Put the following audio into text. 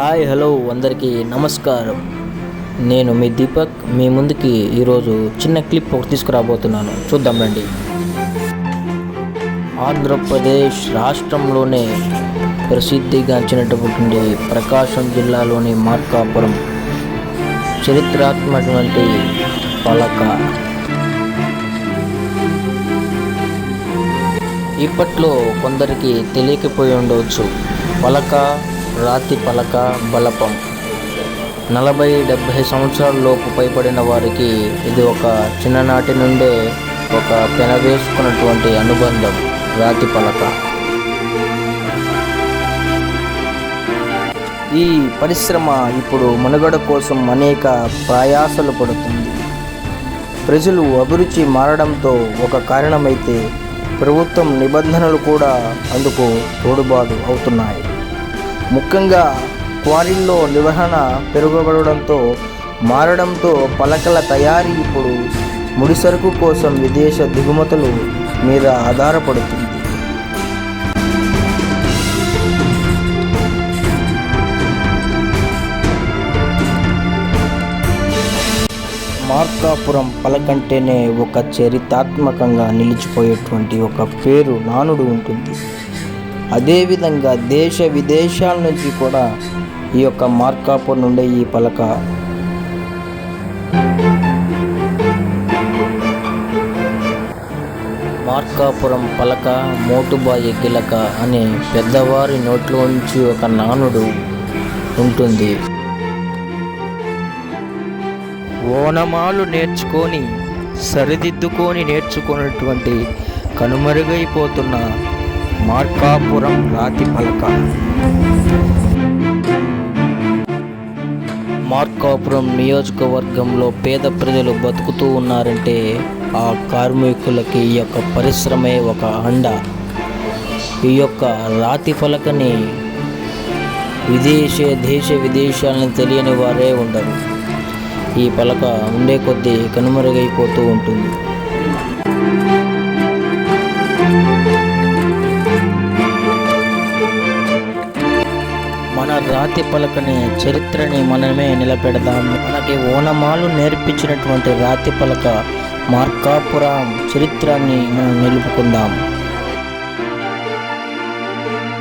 Hi hello అందరికీ నమస్కారం. నేను మీ దీపక్. మీ ముందుకి ఈరోజు చిన్న క్లిప్ ఒకటి తీసుకురాబోతున్నాను. చూద్దాం రండి. ఆంధ్రప్రదేశ్ రాష్ట్రంలోనే ప్రసిద్ధిగాంచినటువంటి ప్రకాశం జిల్లాలోని మార్కాపురం చరిత్రాత్మకటువంటి పలక. ఇప్పట్లో కొందరికి తెలియకపోయి ఉండవచ్చు. పలక రాతి పలక బలపం. నలభై డెబ్భై సంవత్సరాల లోపు పైబడిన వారికి ఇది ఒక చిన్ననాటి నుండే ఒక పెనవేసుకున్నటువంటి అనుబంధం రాతి పలక. ఈ పరిశ్రమ ఇప్పుడు మనుగడ కోసం అనేక ప్రయాసలు పడుతుంది. ప్రజలు అభిరుచి మారడంతో ఒక కారణమైతే ప్రభుత్వం నిబంధనలు కూడా అందుకు తోడుబాటు అవుతున్నాయి. ముఖ్యంగా క్వారీల్లో నిర్వహణ పెరుగుబడడంతో మారడంతో పలకల తయారీ ఇప్పుడు ముడిసరుకు కోసం విదేశ దిగుమతులు మీద ఆధారపడుతుంది. మార్కాపురం పలకంటేనే ఒక చరిత్రాత్మకంగా నిలిచిపోయేటువంటి ఒక పేరు నానుడు ఉంటుంది. అదేవిధంగా దేశ విదేశాల నుంచి కూడా ఈ యొక్క మార్కాపురం నుండే ఈ పలక. మార్కాపురం పలక మోటుబాయి గిలక అనే పెద్దవారి నోట్లోంచి ఒక నానుడు ఉంటుంది. ఓనమాలు నేర్చుకొని సరిదిద్దుకొని నేర్చుకున్నటువంటి కనుమరుగైపోతున్న మార్కాపురం రాతి పలక. మార్కాపురం నియోజకవర్గంలో పేద ప్రజలు బతుకుతూ ఉన్నారంటే ఆ కార్మికులకి ఈ యొక్క పరిశ్రమే ఒక అండ. ఈ యొక్క రాతి పలకని విదేశ దేశ విదేశాలను తెలియని వారే ఉండరు. ఈ పలక ఉండే కొద్దీ కనుమరుగైపోతూ ఉంటుంది. రాతి పలకని చరిత్రని మనమే నిలబెడదాం. మనకి ఓనమాలు నేర్పించినటువంటి రాతి పలక మార్కాపురం చరిత్రని మనం నిలుపుకుందాం.